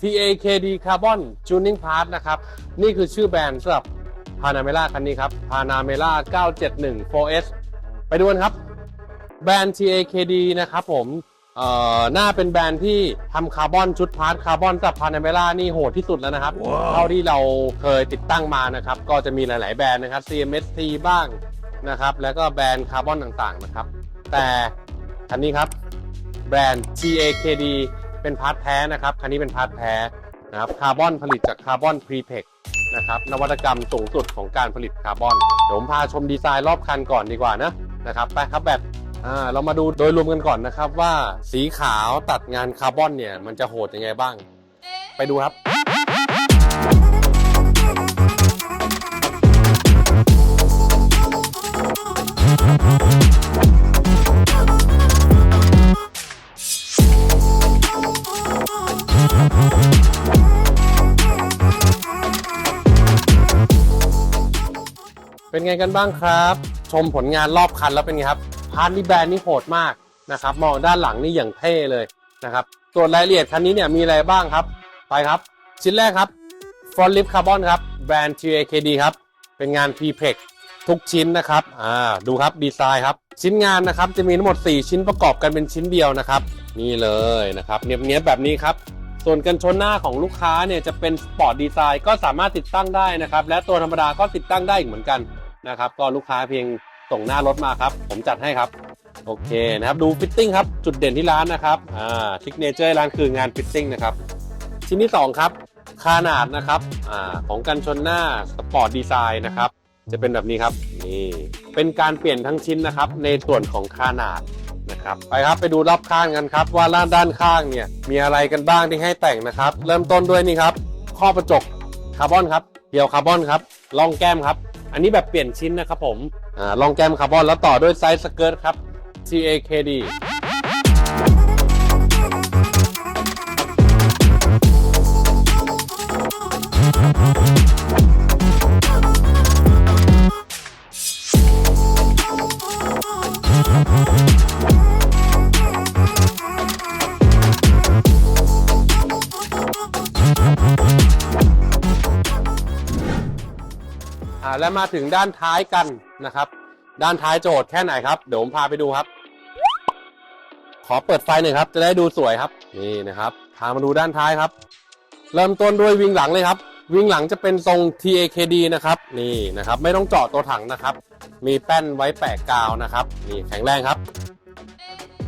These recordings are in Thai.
TAKD Carbon Tuning Part นะครับ นี่คือชื่อแบรนด์สำหรับ Panamera คันนี้ครับ Panamera 971 4S ไปดูกันครับ แบรนด์ TAKD นะครับผมเอ่อน่าเป็นแบรนด์ที่ทำคาร์บอนชุดพาร์ทคาร์บอนสำหรับ Panamera นี่โหดที่สุดแล้วนะครับ เท่าที่เราเคยติดตั้งมานะครับ ก็จะมีหลาย ๆ แบรนด์นะครับ CMST บ้างนะครับ แล้วก็แบรนด์คาร์บอนต่าง ๆ นะครับ แต่คันนี้ครับ แบรนด์ TAKD เป็นพาร์ทแท้นะครับ คันนี้เป็นพาร์ทแท้นะครับคาร์บอนผลิตจากคาร์บอนพรีเพกนะครับนวัตกรรมสูงสุดของการผลิตคาร์บอนเดี๋ยวผมพาชมดีไซน์รอบคันก่อนดีกว่านะนะครับไปครับแบบอ่าเรามาดูโดยรวมกันก่อนนะครับว่าสีขาวตัดงานคาร์บอนเนี่ยมันจะโหดยังไงบ้าง ไปดูครับ เป็นไงกันบ้างครับ ชมผลงานรอบคันแล้วเป็นไงครับพาร์ทนี่แบรนด์นี่โหดมากนะครับ มองด้านหลังนี่อย่างเท่เลยนะครับส่วนรายละเอียดคันนี้เนี่ยมีอะไรบ้างครับ ไปครับ ชิ้นแรกครับ Front Lip Carbon ครับแบรนด์ TAKD ครับ เป็นงาน p p e x ทุกชิ้นนะครับอ่าดูครับดีไซน์ครับ ชิ้นงานนะครับจะมีทั้งหมด 4 ชิ้นประกอบกันเป็นชิ้นเดียวนะครับ นี่เลยนะครับเนียบๆแบบนี้ครับส่วนกันชนหน้าของลูกค้าเนี่ยจะเป็นสปอร์ตดีไซน์ก็สามารถติดตั้งได้นะครับ และตัวธรรมดาก็ติดตั้งได้อีกเหมือนกัน นะครับ ก็ลูกค้าเพียงส่งหน้ารถมาครับ ผมจัดให้ครับโอเคนะครับดูฟิตติ้งครับจุดเด่นที่ร้านนะครับอ่าซิกเนเจอร์ร้านคืองานฟิตติ้งนะครับชิ้นที่ 2 ครับขนาดนะครับอ่าของกันชนหน้าสปอร์ตดีไซน์นะครับจะเป็นแบบนี้ครับนี่เป็นการเปลี่ยนทั้งชิ้นนะครับ ในส่วนของขนาดนะครับไปครับไปดูรอบข้างกันครับ ว่าด้านด้านข้างเนี่ยมีอะไรกันบ้างที่ให้แต่งนะครับ เริ่มต้นด้วยนี่ครับข้อประจกคาร์บอนครับเดียวคาร์บอนครับรองแก้มครับ อันนี้แบบเปลี่ยนชิ้นนะครับผมอ่าลองแกมคาร์บอนแล้วต่อด้วยไซส์สเกิร์ตครับ TAKD อ่าและมาถึงด้านท้ายกันนะครับ ด้านท้ายโจทย์แค่ไหนครับเดี๋ยวผมพาไปดูครับ ขอเปิดไฟหน่อยครับ จะได้ดูสวยครับนี่นะครับพามาดูด้านท้ายครับ เริ่มต้นด้วยวิงหลังเลยครับวิงหลังจะเป็นทรง TAKD นะครับนี่นะครับ ไม่ต้องเจาะตัวถังนะครับ มีแป้นไว้แปะกาวนะครับ นี่แข็งแรงครับ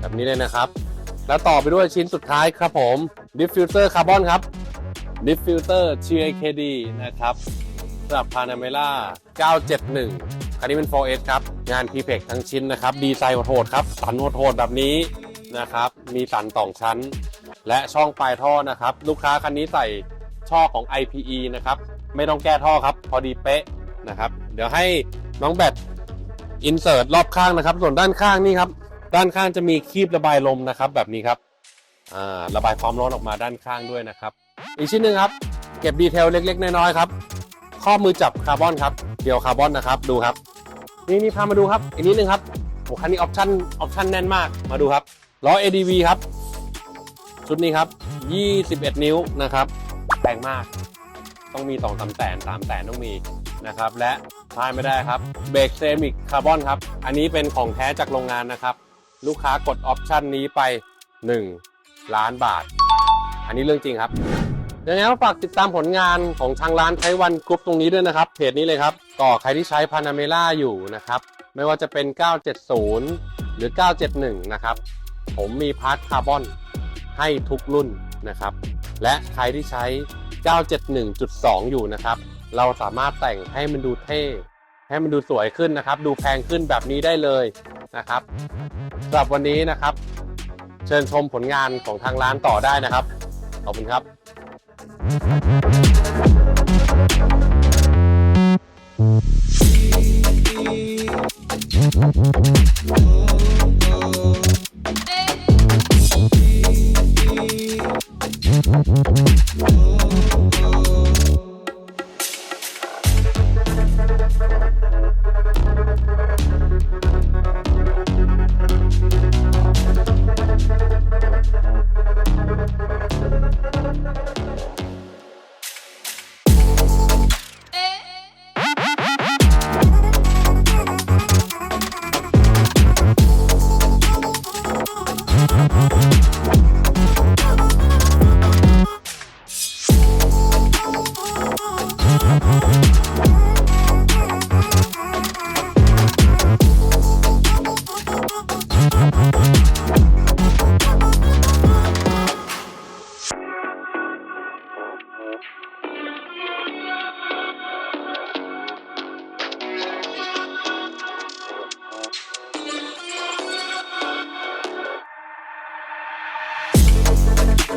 แบบนี้เลยนะครับ แล้วต่อไปด้วยชิ้นสุดท้ายครับผม Diffuser Carbon ครับ Diffuser TAKD นะครับ สำหรับ Panamera 971 คันนี้เป็น 4S ครับ งาน p p e x ทั้งชิ้นนะครับ ดีไซน์โหดครับ สันโหดแบบนี้นะครับ มีสันสองชั้น และช่องปลายท่อนะครับ ลูกค้าคันนี้ใส่ช่อของ IPE นะครับ ไม่ต้องแก้ท่อครับ พอดีเป๊ะนะครับ เดี๋ยวให้น้องแบตอินเสิร์ตรอบข้างนะครับ ส่วนด้านข้างนี่ครับ ด้านข้างจะมีคีบระบายลมนะครับ แบบนี้ครับอ่าระบายความร้อนออกมาด้านข้างด้วยนะครับ อีกชิ้นหนึ่งครับ เก็บดีเทลเล็ก ๆ น้อยๆครับ ข้อมือจับคาร์บอนครับเดียวคาร์บอนนะครับดูครับ นี่นี่พามาดูครับอีกนิดนึงครับโอ้คันนี้ออปชั่นออปชั่นแน่น m ากมาดูครับล้อ ADV ครับ ชุดนี้ครับ 21 นิ้วนะครับแรงมาก ต้องมี2 3แสน3แสนต้องมีนะครับ และพลาดไม่ได้ครับเบรกเซมิกคาร์บอนครับ อันนี้เป็นของแท้จากโรงงานนะครับ ลูกค้ากดออปชั่นนี้ไป 1 ล้านบาท อันนี้เรื่องจริงครับ ยังไงก็ฝากติดตามผลงานของทางร้านไทวันกรุ๊ปตรงนี้ด้วยนะครับ เพจนี้เลยครับก็ใครที่ใช้พานาเมล่าอยู่นะครับ ไม่ว่าจะเป็น 970 หรือ 971 นะครับ ผมมีพาร์ทคาร์บอนให้ทุกรุ่นนะครับ และใครที่ใช้ 971.2 อยู่นะครับ เราสามารถแต่งให้มันดูเท่ ให้มันดูสวยขึ้นนะครับ ดูแพงขึ้นแบบนี้ได้เลยนะครับสำหรับวันนี้นะครับ เชิญชมผลงานของทางร้านต่อได้นะครับ ขอบคุณครับ เ